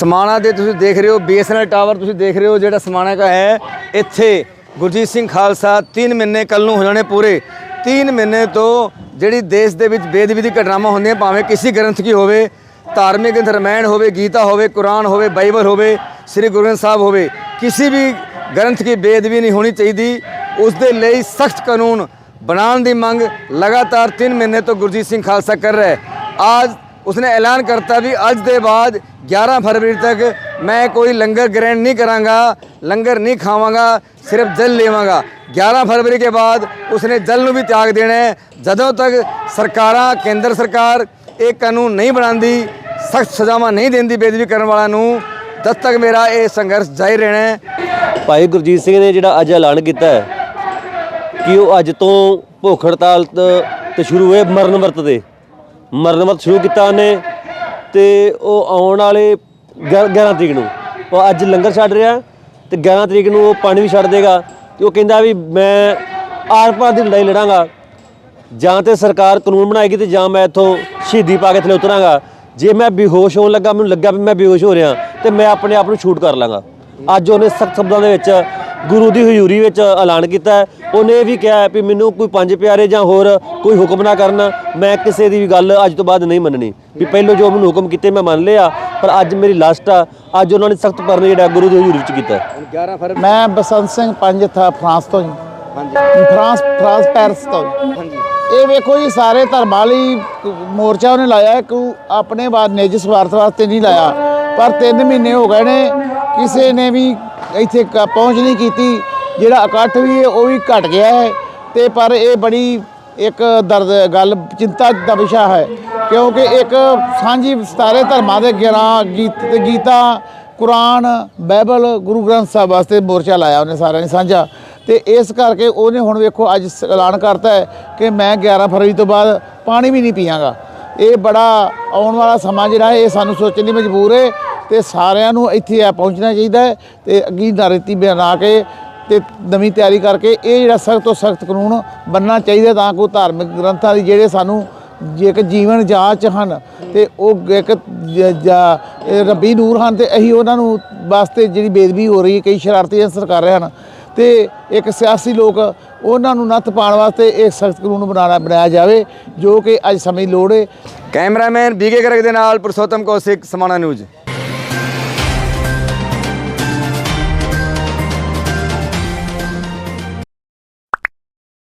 ਸਮਾਣਾ ਦੇ ਤੁਸੀਂ ਦੇਖ ਰਹੇ ਹੋ ਬੀਐਸਐਨਐਲ ਟਾਵਰ ਤੁਸੀਂ ਦੇਖ ਰਹੇ ਹੋ, ਜਿਹੜਾ ਸਮਾਣਾ ਦਾ ਹੈ, ਇੱਥੇ ਗੁਰਜੀਤ ਸਿੰਘ ਖਾਲਸਾ 3 ਮਹੀਨੇ ਕੱਲ ਨੂੰ ਹੋ ਜਾਣੇ ਪੂਰੇ। 3 ਮਹੀਨੇ ਤੋਂ ਜਿਹੜੀ ਦੇਸ਼ ਦੇ ਵਿੱਚ ਬੇਦਬੀ ਦੀ ਘਟਨਾਵਾਂ ਹੁੰਦੀਆਂ, ਭਾਵੇਂ ਕਿਸੇ ਗ੍ਰੰਥ ਕੀ ਹੋਵੇ, ਧਾਰਮਿਕ ਗ੍ਰੰਥ ਰਮਾਇਣ ਹੋਵੇ, ਗੀਤਾ ਹੋਵੇ, ਕੁਰਾਨ ਹੋਵੇ, ਬਾਈਬਲ ਹੋਵੇ, ਸ੍ਰੀ ਗੁਰੂ ਗ੍ਰੰਥ ਸਾਹਿਬ ਹੋਵੇ, ਕਿਸੇ ਵੀ ਗ੍ਰੰਥ ਕੀ ਬੇਦਬੀ ਨਹੀਂ ਹੋਣੀ ਚਾਹੀਦੀ। ਉਸ ਦੇ ਲਈ ਸਖਤ ਕਾਨੂੰਨ ਬਣਾਉਣ ਦੀ ਮੰਗ ਲਗਾਤਾਰ 3 ਮਹੀਨੇ ਤੋਂ ਗੁਰਜੀਤ ਸਿੰਘ ਖਾਲਸਾ ਕਰ ਰਿਹਾ ਹੈ। ਅੱਜ ਉਸਨੇ ਐਲਾਨ ਕਰਤਾ ਵੀ ਅੱਜ ਦੇ ਬਾਅਦ 11 ਫਰਵਰੀ ਤੱਕ ਮੈਂ ਕੋਈ ਲੰਗਰ ਗ੍ਰਹਿਣ ਨਹੀਂ ਕਰਾਂਗਾ, ਲੰਗਰ ਨਹੀਂ ਖਾਵਾਂਗਾ, ਸਿਰਫ ਜਲ ਲੇਵਾਂਗਾ। 11 ਫਰਵਰੀ ਕੇ ਬਾਅਦ ਉਸਨੇ ਜਲ ਨੂੰ ਵੀ ਤਿਆਗ ਦੇਣਾ ਹੈ। ਜਦੋਂ ਤੱਕ ਸਰਕਾਰਾਂ, ਕੇਂਦਰ ਸਰਕਾਰ ਇਹ ਕਾਨੂੰਨ ਨਹੀਂ ਬਣਾਉਂਦੀ, ਸਖਤ ਸਜ਼ਾਵਾਂ ਨਹੀਂ ਦਿੰਦੀ ਬੇਦਬੀ ਕਰਨ ਵਾਲਿਆਂ ਨੂੰ ਤਦ ਤੱਕ ਮੇਰਾ ਇਹ ਸੰਘਰਸ਼ ਜਾਰੀ ਰਹਿਣਾ ਹੈ। ਭਾਈ ਗੁਰਜੀਤ ਸਿੰਘ ਨੇ ਜਿਹੜਾ ਅੱਜ ਐਲਾਨ ਕੀਤਾ ਹੈ ਕਿ ਉਹ ਅੱਜ ਤੋਂ ਭੁੱਖ ਹੜਤਾਲ ਤ- ਤੇ ਸ਼ੁਰੂ ਹੋਏ ਮਰਨ ਵਰਤ ਦੇ। ਮਰਨ ਵਰਤ ਸ਼ੁਰੂ ਕੀਤਾ ਉਹਨੇ। ਤੇ ਉਹ ਆਉਣ ਵਾਲੇ 11 ਤਰੀਕ ਨੂੰ। ਉਹ ਅੱਜ ਲੰਗਰ ਛੱਡ ਰਿਹਾ ਤੇ 11 ਤਰੀਕ ਨੂੰ ਉਹ ਪਾਣੀ ਵੀ ਛੱਡ ਦੇਗਾ ਤੇ ਉਹ ਕਹਿੰਦਾ ਵੀ ਮੈਂ ਆਰ ਪਾਰ ਦੀ ਲੜਾਈ ਲੜਾਂਗਾ। ਜਾਂ ਤੇ ਸਰਕਾਰ ਕਾਨੂੰਨ ਬਣਾਏਗੀ ਤੇ ਜਾਂ ਮੈਂ ਇੱਥੋਂ ਸ਼ਹੀਦੀ ਪਾ ਕੇ ਥੱਲੇ ਉਤਰਾਂਗਾ। ਜੇ ਮੈਂ ਬੇਹੋਸ਼ ਹੋਣ ਲੱਗਾ, ਮੈਨੂੰ ਲੱਗਾ ਵੀ ਮੈਂ ਬੇਹੋਸ਼ ਹੋ ਰਿਹਾ ਤੇ ਮੈਂ ਆਪਣੇ ਆਪ ਨੂੰ ਸ਼ੂਟ ਕਰ ਲਾਂਗਾ। ਅੱਜ ਉਹਨੇ ਸਖਤ ਸ਼ਬਦਾਂ ਦੇ ਵਿੱਚ ਗੁਰੂ ਦੀ ਹਜ਼ੂਰੀ ਵਿੱਚ ਐਲਾਨ ਕੀਤਾ ਹੈ। ਉਹਨੇ ਇਹ ਵੀ ਕਿਹਾ ਹੈ ਵੀ ਮੈਨੂੰ ਕੋਈ ਪੰਜ ਪਿਆਰੇ ਜਾਂ ਹੋਰ ਕੋਈ ਹੁਕਮ ਨਾ ਕਰਨ। ਮੈਂ ਕਿਸੇ ਦੀ ਵੀ ਗੱਲ ਅੱਜ ਤੋਂ ਬਾਅਦ ਨਹੀਂ ਮੰਨਣੀ। ਵੀ ਪਹਿਲਾਂ ਜੋ ਮੈਨੂੰ ਹੁਕਮ ਕੀਤੇ ਮੈਂ ਮੰਨ ਲਿਆ ਪਰ ਅੱਜ ਮੇਰੀ ਲਾਸਟ ਆ। ਅੱਜ ਉਹਨਾਂ ਨੇ ਸਖਤ ਪਰਨ ਜਿਹੜਾ ਗੁਰੂ ਦੀ ਹਜ਼ੂਰੀ ਵਿੱਚ ਕੀਤਾ ਹੈ। 11 ਫਰਵਰੀ ਮੈਂ ਬਸੰਤ ਸਿੰਘ ਪੰਜ ਥਾ ਫਰਾਂਸ ਤੋਂ ਜੀ। ਹਾਂਜੀ। ਫਰਾਂਸ ਫਰਾਂਸ ਪੈਰਿਸ ਤੋਂ ਜੀ। ਹਾਂਜੀ। ਇਹ ਵੇਖੋ ਜੀ ਸਾਰੇ ਧਰਮਾਂ ਲਈ ਮੋਰਚਾ ਉਹਨੇ ਲਾਇਆ। ਕਿ ਆਪਣੇ ਬਾਦ ਨਿੱਜ ਸਵਾਰਥ ਵਾਸਤੇ ਨਹੀਂ ਲਾਇਆ। ਪਰ 3 ਮਹੀਨੇ ਹੋ ਗਏ ਨੇ। ਕਿਸੇ ਨੇ ਵੀ ਇੱਥੇ ਕ- ਪਹੁੰਚ ਨਹੀਂ ਕੀਤੀ, ਜਿਹੜਾ ਇਕੱਠ ਵੀ ਹੈ, ਉਹ ਵੀ ਘਟ ਗਿਆ ਹੈ। ਤੇ ਪਰ ਇਹ ਬੜੀ ਇੱਕ ਦਰਦ, ਗੱਲ, ਚਿੰਤਾ ਦਾ ਵਿਸ਼ਾ ਹੈ। ਕਿਉਂਕਿ ਇੱਕ ਸਾਂਝੀ ਸਾਰੇ ਧਰਮਾਂ ਦੇ 11 ਗੀਤ ਗੀਤਾ, ਕੁਰਾਨ, ਬਾਈਬਲ, ਗੁਰੂ ਗ੍ਰੰਥ ਸਾਹਿਬ ਵਾਸਤੇ ਮੋਰਚਾ ਲਾਇਆ ਉਹਨੇ ਸਾਰਿਆਂ ਨੇ ਸਾਂਝਾ। ਤੇ ਇਸ ਕਰਕੇ ਉਹਨੇ ਹੁਣ ਵੇਖੋ, ਅੱਜ ਐਲਾਨ ਕਰਤਾ ਹੈ ਕਿ ਮੈਂ 11 ਫਰਵਰੀ ਤੋਂ ਬਾਅਦ ਪਾਣੀ ਵੀ ਨਹੀਂ ਪੀਵਾਂਗਾ ਇਹ ਬੜਾ ਆਉਣ ਵਾਲਾ ਸਮਾਂ ਜਿਹੜਾ ਹੈ, ਇਹ ਸਾਨੂੰ ਸੋਚਣ ਲਈ ਮਜਬੂਰ ਹੈ ਤੇ ਸਾਰਿਆਂ ਨੂੰ ਇੱਥੇ ਆ ਪਹੁੰਚਣਾ ਚਾਹੀਦਾ ਹੈ ਤੇ ਅੱਗੀ ਨਾਰਤੀ ਬਣਾ ਕੇ ਤੇ ਨਵੀਂ ਤਿਆਰੀ ਕਰਕੇ ਇਹ ਜਿਹੜਾ ਸਖਤ ਤੋਂ ਸਖਤ ਕਾਨੂੰਨ ਬੰਨਣਾ ਚਾਹੀਦਾ ਤਾਂ ਕਿ ਉਹ ਧਾਰਮਿਕ ਗ੍ਰੰਥਾਂ ਦੀ ਜਿਹੜੇ ਸਾਨੂੰ ਜੇ ਇੱਕ ਜੀਵਨ ਜਾਂਚ ਹਨ ਤੇ ਉਹ ਇੱਕ ਰੱਬੀ ਨੂਰ ਹਨ ਤੇ ਅਸੀਂ ਉਹਨਾਂ ਨੂੰ ਵਾਸਤੇ ਜਿਹੜੀ ਬੇਦਬੀ ਹੋ ਰਹੀ ਹੈ, ਕਈ ਸ਼ਰਾਰਤੀ ਅਨਸਰ ਕਰ ਰਹੇ ਹਨ ਤੇ ਇੱਕ ਸਿਆਸੀ ਲੋਕ ਉਹਨਾਂ ਨੂੰ ਨੱਥ ਪਾਉਣ ਵਾਸਤੇ ਇਹ ਸਖਤ ਕਾਨੂੰਨ ਬਣਾਉਣਾ, ਬਣਾਇਆ ਜਾਵੇ ਜੋ ਕਿ ਅੱਜ ਸਮੇਂ ਦੀ ਲੋੜ ਹੈ। ਕੈਮਰਾਮੈਨ ਬੀਕੇ ਗਰਗ ਦੇ ਨਾਲ ਪੁਰਸ਼ੋਤਮ ਕੌਸ਼ਿਕ, ਸਮਾਣਾ ਨਿਊਜ਼।